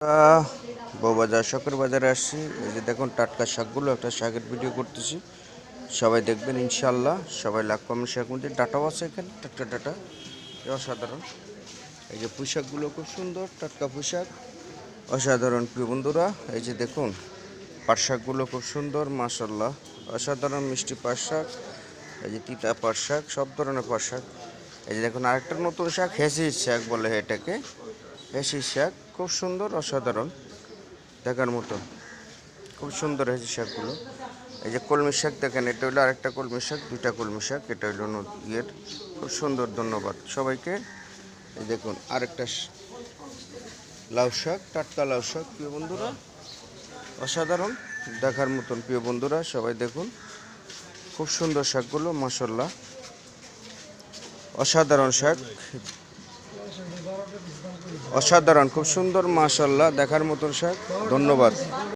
আহ, বউবাজার শখের বাজারে আসছি। এই যে দেখুন টাটকা শাকগুলো একটা শাকের ভিডিও করতেছি। সবাই দেখবেন ইনশাল্লাহ সবাই লাখ কমেন্ট শেয়ার করতে ডাটাও আছে এখানে টাটকা ডাটা। অসাধারণ। এই যে পোশাকগুলো খুব সুন্দর টাটকা পোশাক অসাধারণ প্রিয় বন্ধুরা এই যে দেখুন পাট শাকগুলো খুব সুন্দর মাসাল্লাহ অসাধারণ মিষ্টি পাট শাক। এই যে তিতা পাট শাক সব ধরনের শাক। এই যে দেখুন আরেকটা নতুন শাক হেসির শাক বলে এটাকে। হেসির শাক, খুব সুন্দর, অসাধারণ, দেখার মতো। খুব সুন্দর হেসির শাকগুলো। এই যে কলমি শাক দেখেন, এটা হলো আরেকটা কলমি শাক, দুইটা কলমি শাক, এটা হলো ইয়ের। খুব সুন্দর, ধন্যবাদ। সবাইকে, এই দেখুন, আরেকটা লাউ শাক, টাটকা লাউ শাক, প্রিয় বন্ধুরা। অসাধারণ, দেখার মতন, প্রিয় বন্ধুরা, সবাই দেখুন। খুব সুন্দর শাকগুলো মাসাল্লাহ অসাধারণ শাক। অসাধারণ খুব সুন্দর মাসাল্লাহ দেখার মতন শাক ধন্যবাদ।